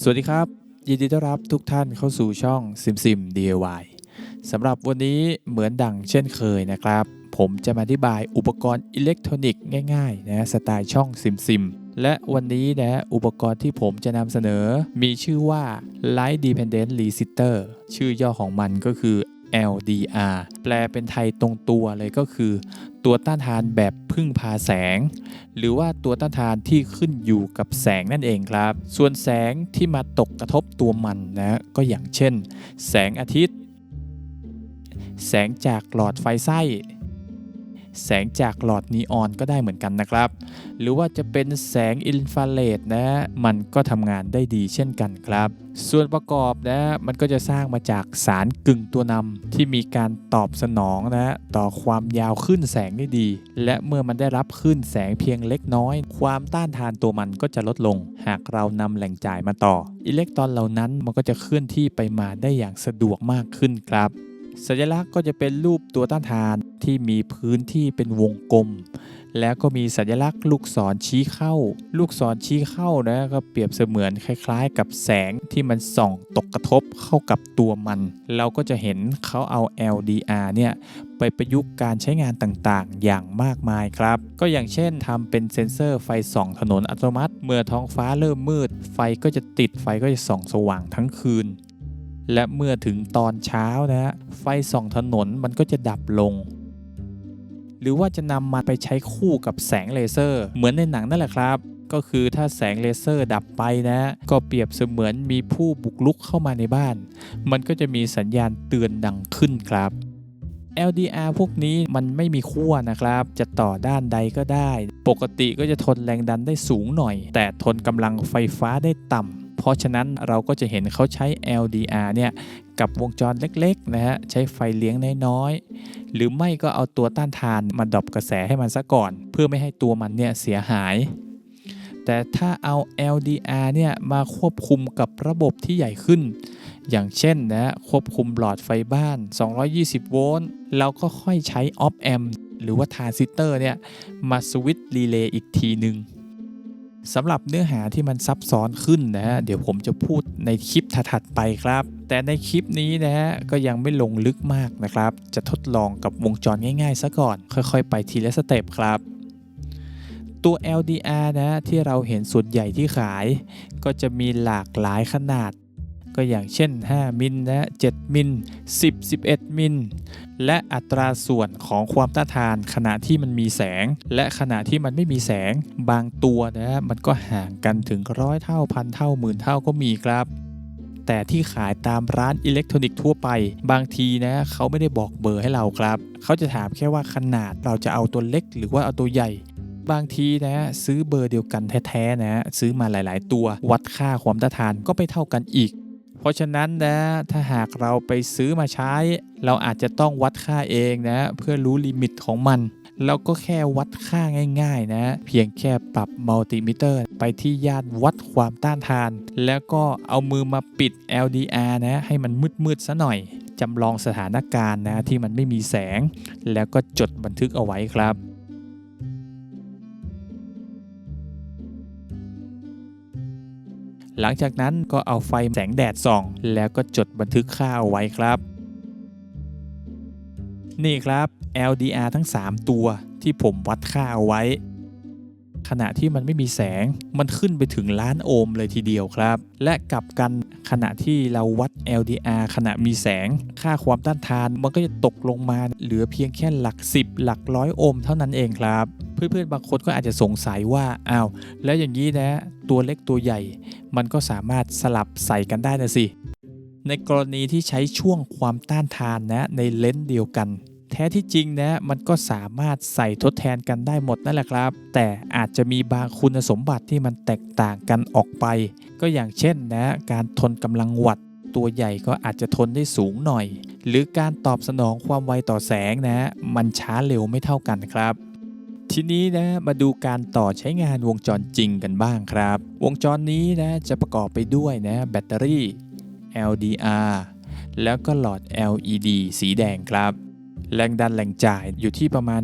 สวัสดีครับ ยินดีต้อนรับทุกท่านเข้าสู่ช่องซิมซิม DIY สำหรับวันนี้เหมือนดังเช่นเคยนะครับ ผมจะมาอธิบายอุปกรณ์อิเล็กทรอนิกส์ง่ายๆนะสไตล์ช่องซิมซิมและวันนี้นะอุปกรณ์ที่ผมจะนำเสนอมีชื่อว่า Light Dependent Resistor ชื่อย่อของมันก็คือ LDR แปลเป็นไทยตรงตัวเลยก็คือ ตัวต้านทานแบบพึ่งพาแสง หรือว่าตัวต้านทานที่ขึ้นอยู่กับแสงนั่นเองครับ ส่วนแสงที่มาตกกระทบตัวมันนะก็อย่างเช่น แสงอาทิตย์ แสงจากหลอดไฟไส้ แสงจากหลอดนีออนก็ได้เหมือนกันนะครับ หรือว่าจะเป็นแสงอินฟราเรดนะมันก็ทำงานได้ดีเช่นกันครับ ส่วนประกอบนะมันก็จะสร้างมาจากสารกึ่งตัวนำที่มีการตอบสนองนะต่อความยาวขึ้นแสงได้ดี และเมื่อมันได้รับขึ้นแสงเพียงเล็กน้อย ความต้านทานตัวมันก็จะลดลง หากเรานำแหล่งจ่ายมาต่อ อิเล็กตรอนเหล่านั้นมันก็จะเคลื่อนที่ไปมาได้อย่างสะดวกมากขึ้นครับสัญลักษณ์ก็จะเป็นรูปตัวต้านทาน ที่มีพื้นที่เป็นวงกลม แล้วก็มีสัญลักษณ์ลูกศรชี้เข้า ลูกศรชี้เข้านะก็เปรียบเสมือนคล้ายๆ กับแสงที่มันส่องตกกระทบเข้ากับตัวมัน เราก็จะเห็นเขาเอา LDR เนี่ยไปประยุกต์การใช้งานต่างๆ อย่างมากมายครับ ก็อย่างเช่นทำเป็นเซ็นเซอร์ไฟส่องถนนอัตโนมัติ เมื่อท้องฟ้าเริ่มมืด ไฟก็จะติดไฟก็จะส่องสว่างทั้งคืนและเมื่อถึงตอนเช้านะฮะไฟส่องถนนมันก็จะดับลง หรือว่าจะนำมาไปใช้คู่กับแสงเลเซอร์ เหมือนในหนังนั่นแหละครับ ก็คือถ้าแสงเลเซอร์ดับไปนะ ก็เปรียบเสมือนมีผู้บุกรุกเข้ามาในบ้าน มันก็จะมีสัญญาณเตือนดังขึ้นครับ LDR พวกนี้มันไม่มีขั้วนะครับ จะต่อด้านใดก็ได้ ปกติก็จะทนแรงดันได้สูงหน่อย แต่ทนกำลังไฟฟ้าได้ต่ำ เพราะฉะนั้นเราก็จะเห็นเขาใช้ LDR เนี่ยกับวงจรเล็กๆนะฮะใช้ไฟเลี้ยงน้อยๆหรือไม่ก็เอาตัวต้านทานมาดรอปกระแสให้มันซะก่อน เพื่อไม่ให้ตัวมันเนี่ยเสียหาย แต่ถ้าเอา LDR เนี่ยมาควบคุมกับระบบที่ใหญ่ขึ้น อย่างเช่นนะควบคุมหลอดไฟบ้าน 220 โวลต์เราก็ค่อยใช้ออฟแอมหรือว่าทรานซิสเตอร์เนี่ยมาสวิตช์รีเลย์อีกทีหนึ่ง สำหรับเนื้อหาที่มันซับซ้อนขึ้นนะฮะเดี๋ยวผมจะพูดในคลิปถัดๆไปครับ แต่ในคลิปนี้นะฮะก็ยังไม่ลงลึกมากนะครับ จะทดลองกับวงจรง่ายๆซะก่อน ค่อยๆ ไปทีละสเต็ปครับ ตัว LDR นะที่เราเห็นส่วนใหญ่ที่ขาย ก็จะมีหลากหลายขนาด ก็อย่างเช่น 5 มิลนะ 7 มิล 10 11 มิล และอัตราส่วนของความต้านทานขณะที่มันมีแสง และขณะที่มันไม่มีแสงบางตัวนะมันก็ห่างกันถึงร้อยเท่าพันเท่าหมื่นเท่าก็มีครับแต่ที่ขายตามร้านอิเล็กทรอนิกส์ทั่วไป บางทีนะเขาไม่ได้บอกเบอร์ให้เราครับ เขาจะถามแค่ว่าขนาดเราจะเอาตัวเล็กหรือว่าเอาตัวใหญ่ บางทีนะซื้อเบอร์เดียวกันแท้ๆนะ ซื้อมาหลาย ๆ ตัว วัดค่าความต้านทานก็ไม่เท่ากันอีก เพราะฉะนั้นนะถ้าหากเราไปซื้อมาใช้ เราอาจจะต้องวัดค่าเองนะ เพื่อรู้ลิมิตของมันเราก็แค่วัดค่าง่าย ๆ นะ เพียงแค่ปรับมัลติมิเตอร์ ไปที่ย่านวัดความต้านทาน แล้วก็เอามือมาปิด LDR นะ ให้มันมืดๆซะหน่อยจำลองสถานการณ์นะที่มันไม่มีแสง แล้วก็จดบันทึกเอาไว้ครับ หลังจากนั้นก็เอาไฟแสงแดดส่อง แล้วก็จดบันทึกค่าเอาไว้ครับ นี่ครับ LDR ทั้ง 3 ตัวที่ผมวัดค่าเอาไว้ ขณะที่มันไม่มีแสงมันขึ้นไปถึงล้านโอห์มเลยทีเดียวครับ และกลับกันขณะที่เราวัด LDR ขณะมีแสง ค่าความต้านทานมันก็จะตกลงมาเหลือเพียงแค่หลัก 10 หลักร้อยโอห์มเท่านั้นเองครับ เพื่อนๆบางคนก็อาจจะสงสัยว่าอ้าวแล้วอย่างนี้นะตัวเล็กตัวใหญ่ มันก็สามารถสลับใส่กันได้นะสิในกรณีที่ใช้ช่วงความต้านทานนะในเลนส์เดียวกัน แท้ที่จริงนะมันก็สามารถใส่ทดแทนกันได้หมดนั่นแหละครับ แต่อาจจะมีบางคุณสมบัติที่มันแตกต่างกันออกไป ก็อย่างเช่นนะการทนกำลังวัตต์ตัวใหญ่ก็อาจจะทนได้สูงหน่อย หรือการตอบสนองความไวต่อแสงนะมันช้าเร็วไม่เท่ากันครับทีนี้นะมาดูการต่อใช้งานวงจรจริงกันบ้างครับ วงจรนี้นะจะประกอบไปด้วยนะแบตเตอรี่ LDR แล้วก็หลอด LED สีแดงครับ แรงดันแรงจ่ายอยู่ที่ประมาณ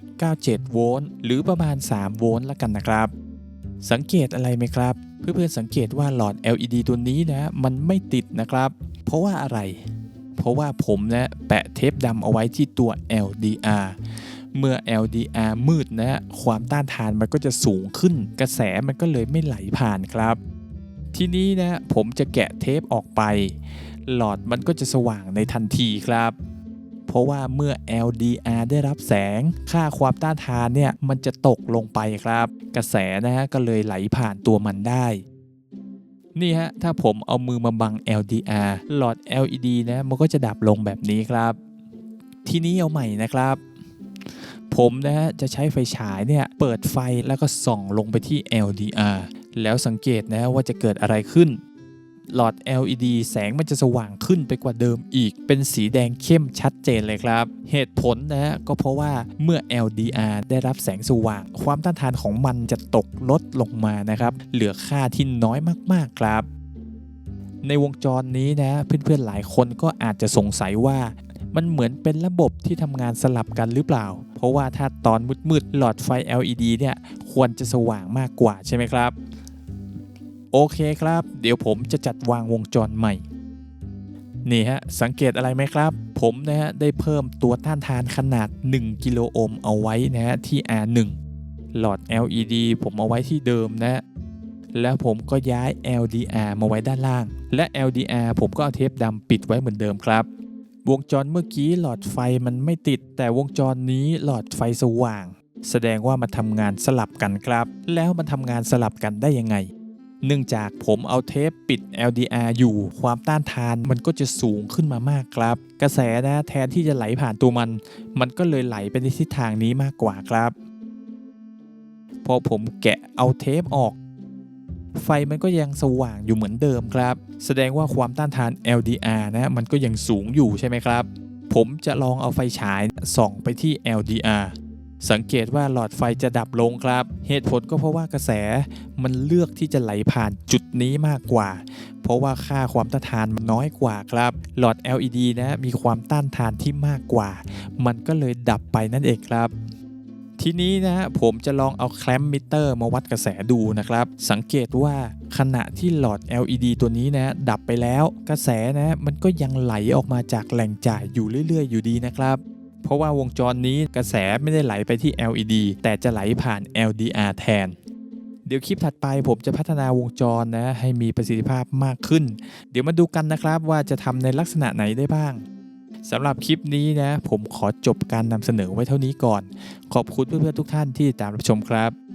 2.97 โวลต์หรือประมาณ 3 โวลต์ละกันนะครับ สังเกตอะไรไหมครับ เพื่อนๆสังเกตว่าหลอด LED ตัวนี้นะมันไม่ติดนะครับ เพราะว่าอะไร เพราะว่าผมนะแปะเทปดำเอาไว้ที่ตัว LDR เมื่อ LDR มืดนะความต้านทานมันก็จะสูงขึ้น กระแสมันก็เลยไม่ไหลผ่านครับ ทีนี้นะผมจะแกะเทปออกไป หลอดมันก็จะสว่างในทันทีครับ เพราะว่าเมื่อ LDR ได้รับแสง ค่าความต้านทานเนี่ยมันจะตกลงไปครับ กระแสนะฮะก็เลยไหลผ่านตัวมันได้นี่ฮะ ถ้าผมเอามือมาบัง LDR หลอด LED นะมันก็จะดับลงแบบนี้ครับ ทีนี้เอาใหม่นะครับ ผมนะฮะจะใช้ไฟฉายเนี่ยเปิดไฟแล้วก็ส่องลงไปที่ LDR แล้วสังเกตนะว่าจะเกิดอะไรขึ้น หลอด LED แสงมันจะสว่างขึ้นไปกว่าเดิมอีก เป็นสีแดงเข้มชัดเจนเลยครับ เหตุผลนะฮะก็เพราะว่าเมื่อ LDR ได้รับแสงสว่าง ความต้านทานของมันจะตกลดลงมานะครับ เหลือค่าที่น้อยมากๆครับ ในวงจรนี้นะเพื่อนๆหลายคนก็อาจจะสงสัยว่ามันเหมือนเป็นระบบที่ทำงานสลับกันหรือเปล่า เพราะว่าถ้าตอนมืดๆหลอดไฟ LED เนี่ยควรจะสว่างมากกว่าใช่ไหมครับ โอเคครับ เดี๋ยวผมจะจัดวางวงจรใหม่ นี่ฮะ สังเกตอะไรไหมครับ ผมนะฮะ ได้เพิ่มตัวต้านทานขนาด 1 กิโลโอห์มเอาไว้นะฮะ ที่ R1 หลอด LED ผมเอาไว้ที่เดิมนะ แล้วผมก็ย้าย LDR มาไว้ด้านล่าง และ LDR ผมก็เอาเทปดำปิดไว้เหมือนเดิมครับ วงจรเมื่อกี้หลอดไฟมันไม่ติด แต่วงจรนี้หลอดไฟสว่าง แสดงว่ามันทำงานสลับกันครับ แล้วมันทำงานสลับกันได้ยังไง เนื่องจากผมเอาเทปปิด LDR อยู่ ความต้านทานมันก็จะสูงขึ้นมามากครับ กระแสนะแทนที่จะไหลผ่านตัวมัน มันก็เลยไหลไปในทิศทางนี้มากกว่าครับ พอผมแกะเอาเทปออก ไฟมันก็ยังสว่างอยู่เหมือนเดิมครับ แสดงว่าความต้านทาน LDR นะมันก็ยังสูงอยู่ใช่ไหมครับ ผมจะลองเอาไฟฉายส่องไปที่ LDR สังเกตว่าหลอดไฟจะดับลงครับ เหตุผลก็เพราะว่ากระแสมันเลือกที่จะไหลผ่านจุดนี้มากกว่า เพราะว่าค่าความต้านทานมันน้อยกว่าครับ หลอด LED นะมีความต้านทานที่มากกว่า มันก็เลยดับไปนั่นเองครับทีนี้นะผมจะลองเอาแคลมมิเตอร์มาวัดกระแสดูนะครับ สังเกตว่าขณะที่หลอด LED ตัวนี้นะ ดับไปแล้ว กระแสนะมันก็ยังไหลออกมาจากแหล่งจ่ายอยู่เรื่อย ๆ อยู่ดีนะครับ เพราะว่าวงจรนี้กระแสไม่ได้ไหลไปที่ LED แต่จะไหลผ่าน LDR แทน เดี๋ยวคลิปถัดไปผมจะพัฒนาวงจรนะให้มีประสิทธิภาพมากขึ้น เดี๋ยวมาดูกันนะครับว่าจะทำในลักษณะไหนได้บ้างสำหรับคลิปนี้นะ ผมขอจบการนำเสนอไว้เท่านี้ก่อน ขอบคุณเพื่อนๆทุกท่านที่ติดตามรับชมครับ